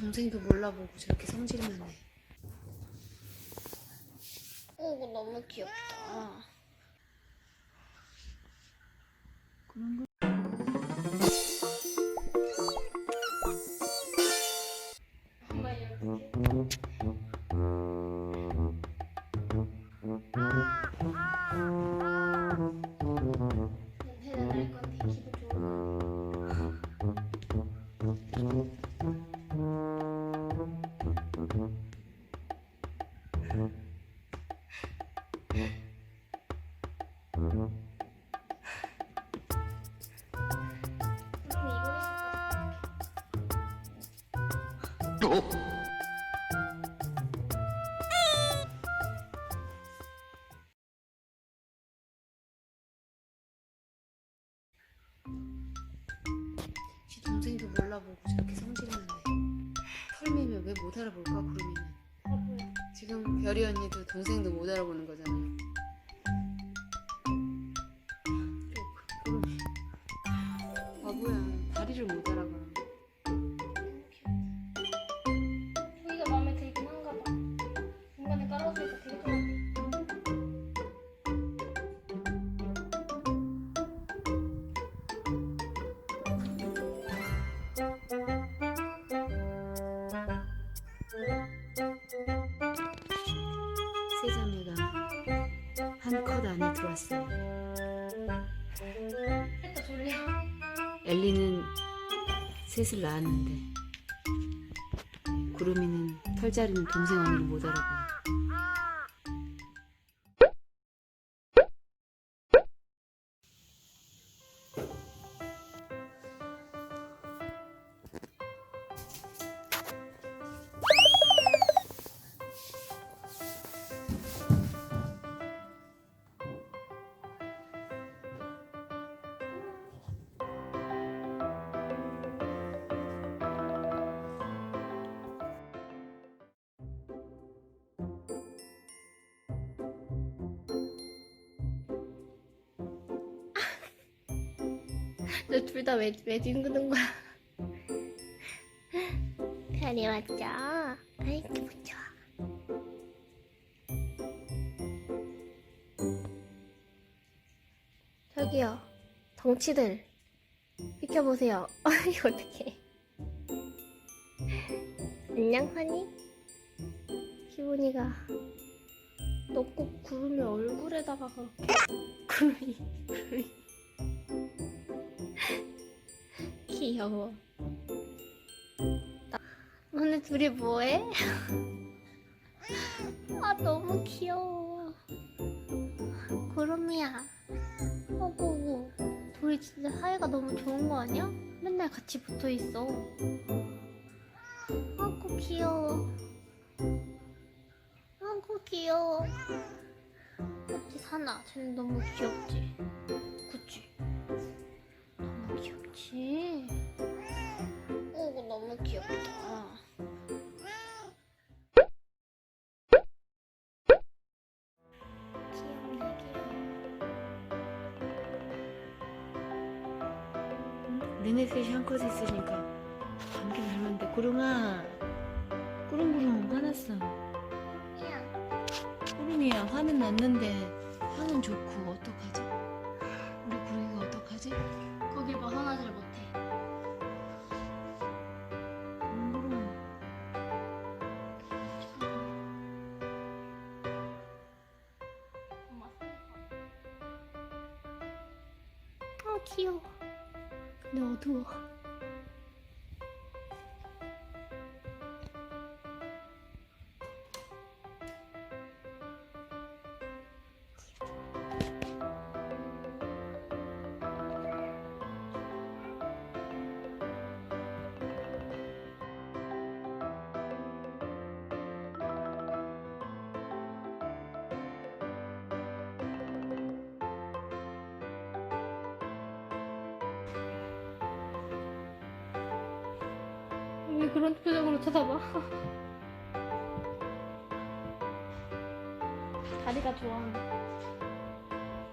동생도 몰라보고 저렇게 성질만 해. 오, 이거 너무 귀엽다. 그런 거. 냄새 지 동생도 몰라보고 저렇게 성질만 해. 털매면 왜 못 알아볼까 구름이는. 바보야. 지금 별이 언니도 동생도 못 알아보는 거잖아. 또 한 컷 안에 들어왔어요. 했다 졸려. 엘리는 셋을 낳았는데 구름이는 털자리는 동생 언니를 못 알아봐. 둘다 왜, 왜 뒹구는 거야? 별이 왔죠? 아이, 기분 좋아. 저기요, 덩치들. 비켜보세요. 이거 어떡해. 안녕, 하니? 기분이가. 너 꼭 구름이 얼굴에다가 그렇게. 구름이, 구름이. 귀여워. 너네 둘이 뭐해? 아 너무 귀여워. 구름이야. 어구, 둘이 진짜 사이가 너무 좋은 거 아니야? 맨날 같이 붙어 있어. 아구 귀여워. 아구 귀여워. 그치 사나, 쟤는 너무 귀엽지. 니네 셋이 한컷 있으니까 감기 닮았는데 구름아 구름구름 화났어 야, 구름이야 화는 났는데 향은 좋고 어떡하지? 우리 구름이가 어떡하지? 거길 벗어나질 못해. 아, 귀여워. 근데 왜 그런 표정으로 쳐다봐? 다리가 좋아하네.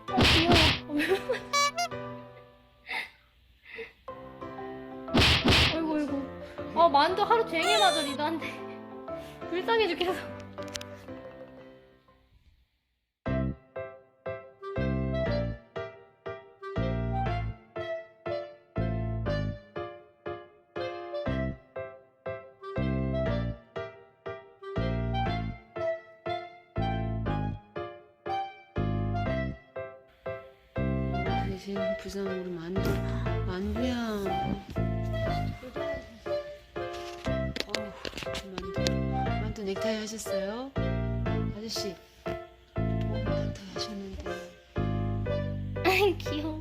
아, 귀여워. 아이고, 아이고. 아, 어 만두 하루 종일 맞아 리더한테 불쌍해 죽겠어 대신 부상으로 만두 만두야 어우 만두 만두 넥타이 하셨어요? 아저씨 어, 넥타이 하셨는데. 귀여워